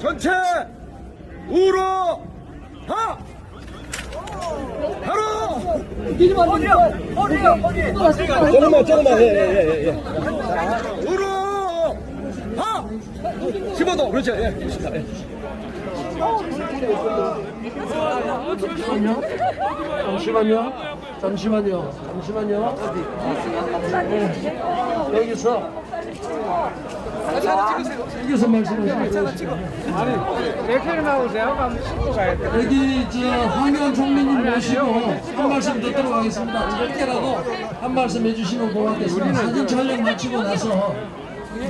전체 우로 하 바로 조금만 조금만 예예예 예, 예. 우로 하 15도 그렇죠 예. 예. 잠시만요. 잠시만요. 잠시만요. 네. 여기서 여기서 말씀하시면 여기 저 황교안 총리님 모시고 한 말씀 듣도록 하겠습니다. 짧게라도 한 말씀 해주시면 고맙겠습니다. 사진 촬영 마치고 나서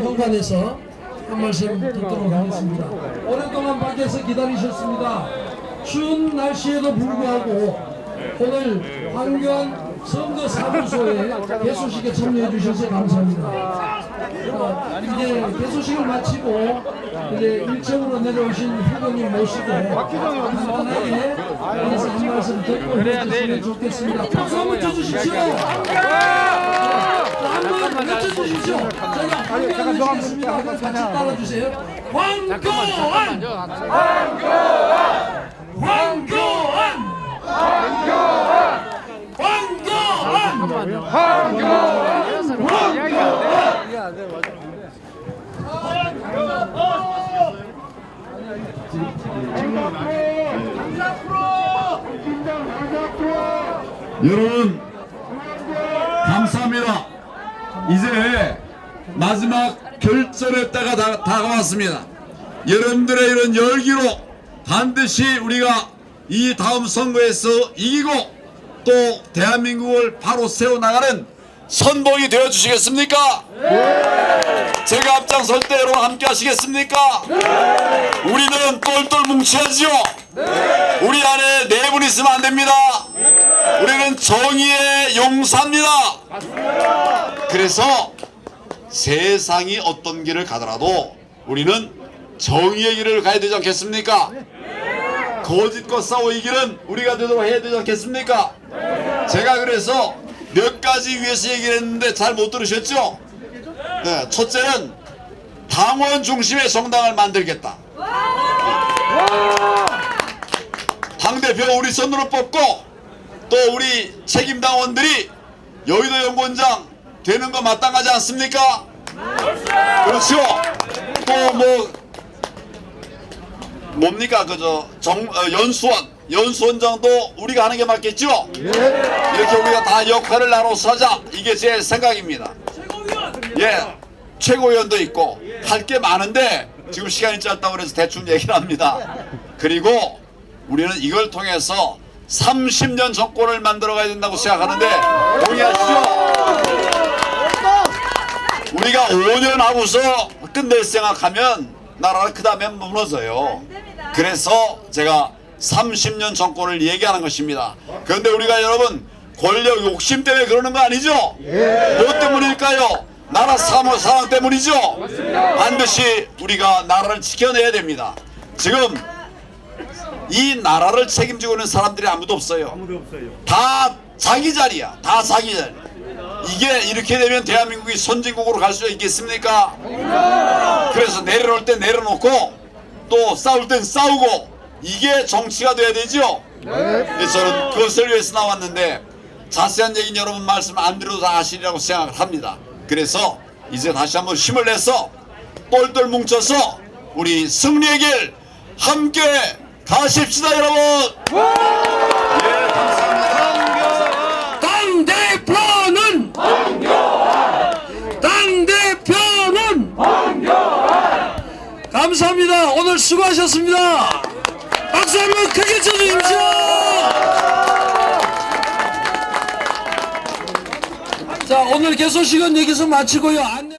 현관에서 한 말씀 듣도록 하겠습니다. 오랫동안 밖에서 기다리셨습니다. 추운 날씨에도 불구하고 오늘 황교안 선거 사무소에 개소식에 참여해 주셔서 감사합니다. 어, 이제 개소식을 마치고 이제 1층으로 내려오신 후보님 모시고 간단하게 한 말씀 듣고 해주시면 좋겠습니다. 박수 한번 쳐주십시오. 제가 황교안 외치겠습니다. 그럼 같이 따라주세요. 황교안! 황교안! 황교안! 여러분 감사합니다. 이제 마지막 결전의 때가 다, 다가왔습니다. 여러분들의 이런 열기로 반드시 우리가 이 다음 선거에서 이기고 또 대한민국을 바로 세워나가는 선봉이 되어 주시겠습니까? 제가 앞장설 때 여러분 함께 하시겠습니까? 우리는 똘똘 뭉쳐야지요. 우리 안에 네분 있으면 안 됩니다. 우리는 정의의 용사입니다. 그래서 세상이 어떤 길을 가더라도 우리는 정의의 길을 가야 되지 않겠습니까? 거짓과 싸워 이기는 우리가 되도록 해야 되지 않겠습니까? 제가 그래서 몇 가지 위해서 얘기를 했는데 잘 못 들으셨죠? 네, 첫째는 당원 중심의 정당을 만들겠다. 당대표 우리 손으로 뽑고 또 우리 책임 당원들이 여의도 연구원장 되는 거 마땅하지 않습니까? 그렇죠. 또 뭐 뭡니까 그저 정 어, 연수원 연수원장도 우리가 하는 게 맞겠죠? 이렇게 우리가 다 역할을 나눠서 하자 이게 제 생각입니다. 예, 최고위원도 있고 할 게 많은데 지금 시간이 짧다고 그래서 대충 얘기를 합니다. 그리고 우리는 이걸 통해서 30년 정권을 만들어 가야 된다고 생각하는데 동의하시죠? 우리가 5년 하고서 끝낼 생각하면 나라가 그 다음에 무너져요. 그래서 제가 30년 정권을 얘기하는 것입니다. 그런데 우리가 여러분 권력 욕심 때문에 그러는 거 아니죠? 뭐 때문일까요? 나라 사모 상황 때문이죠? 반드시 우리가 나라를 지켜내야 됩니다. 지금 이 나라를 책임지고 있는 사람들이 아무도 없어요. 다 자기 자리야. 다 자기 자리. 이게 이렇게 되면 대한민국이 선진국으로 갈 수 있겠습니까? 그래서 내려놓을 때 내려놓고 또 싸울 땐 싸우고 이게 정치가 돼야 되죠. 그래서 저는 그것을 위해서 나왔는데 자세한 얘기는 여러분 말씀 안다 아시리라고 생각을 합니다. 그래서 이제 다시 한번 힘을 내서 똘똘 뭉쳐서 우리 승리의 길 함께 가십시다 여러분. 예, 감사합니다. 당 대표는 당 대표는 감사합니다. 오늘 수고하셨습니다. 박수 한번 크게 쳐주십시오. 자 오늘 개소식은 여기서 마치고요.